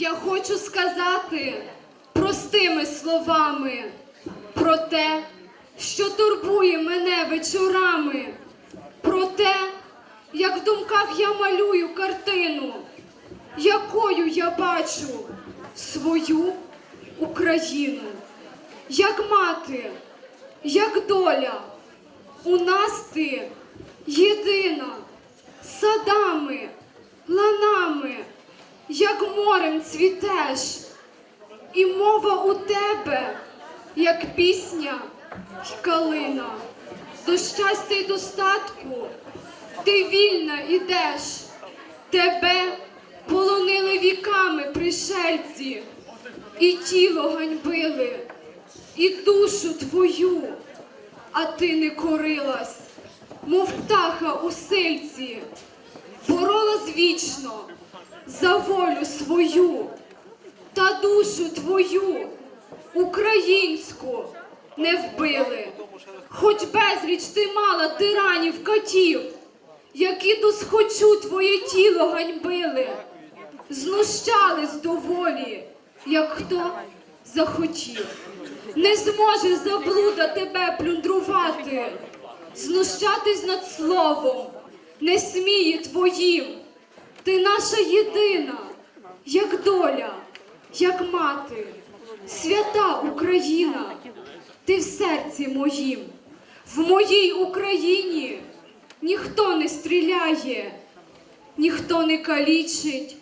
Я хочу сказати простими словами про те, що турбує мене вечорами, про те, як в думках я малюю картину, якою я бачу свою Україну, як мати, як доля. У нас ти єдина, садами, ланами, як морем цвітеш, і мова у тебе, як пісня й калина. До щастя й достатку ти вільна ідеш, тебе полонили віками пришельці, і тіло ганьбили, і душу твою а ти не корилась, мов птаха у сильці, боролась вічно за волю свою та душу твою, українську, не вбили. Хоч безліч ти мала тиранів катів, які досхочу твоє тіло ганьбили, знущались доволі, як хто захотів. Не зможе заблуда тебе плюндрувати, знущатись над словом, не сміє твоїм. Ти наша єдина, як доля, як мати, свята Україна, ти в серці моїм, в моїй Україні ніхто не стріляє, ніхто не калічить,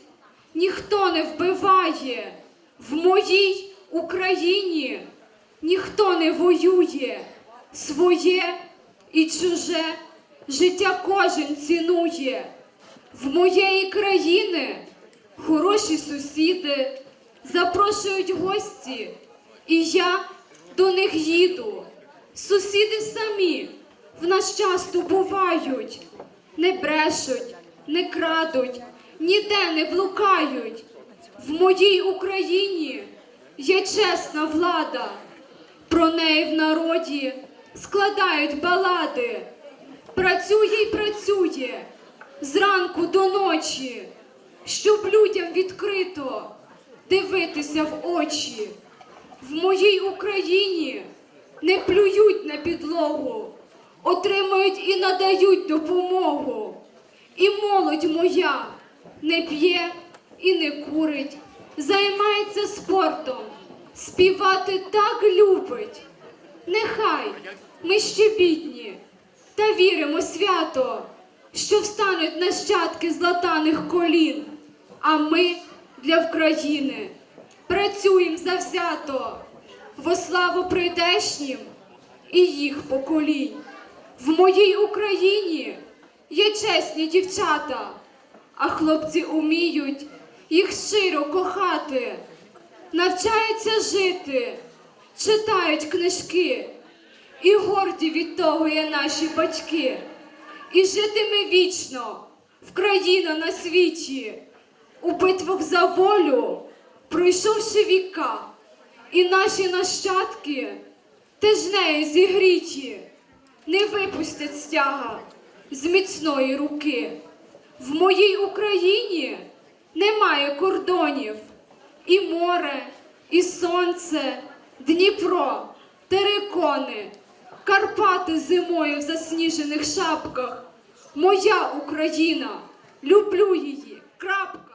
ніхто не вбиває, в моїй Україні ніхто не воює, своє і чуже життя кожен цінує. В моєї країни хороші сусіди запрошують гості, і я до них їду. Сусіди самі в нас часто бувають, не брешуть, не крадуть, ніде не блукають. В моїй Україні є чесна влада. Про неї в народі складають балади. Працює й працює зранку до ночі, щоб людям відкрито дивитися в очі. В моїй Україні не плюють на підлогу, отримують і надають допомогу. І молодь моя не п'є і не курить, займається спортом, співати так любить. Нехай ми ще бідні, та віримо свято, що встануть нащадки златаних колін, а ми для України працюємо завзято во славу прийдешнім і їх поколінь. В моїй Україні є чесні дівчата, а хлопці уміють їх щиро кохати, навчаються жити, читають книжки, і горді від того є наші батьки. І житиме вічно в країна на світі, у битвах за волю, пройшовши віка, і наші нащадки теж нею зігріті, не випустять стяга з міцної руки. В моїй Україні немає кордонів, і море, і сонце, Дніпро, терикони, Карпати зимою в засніжених шапках. Моя Україна, люблю її. Крапка.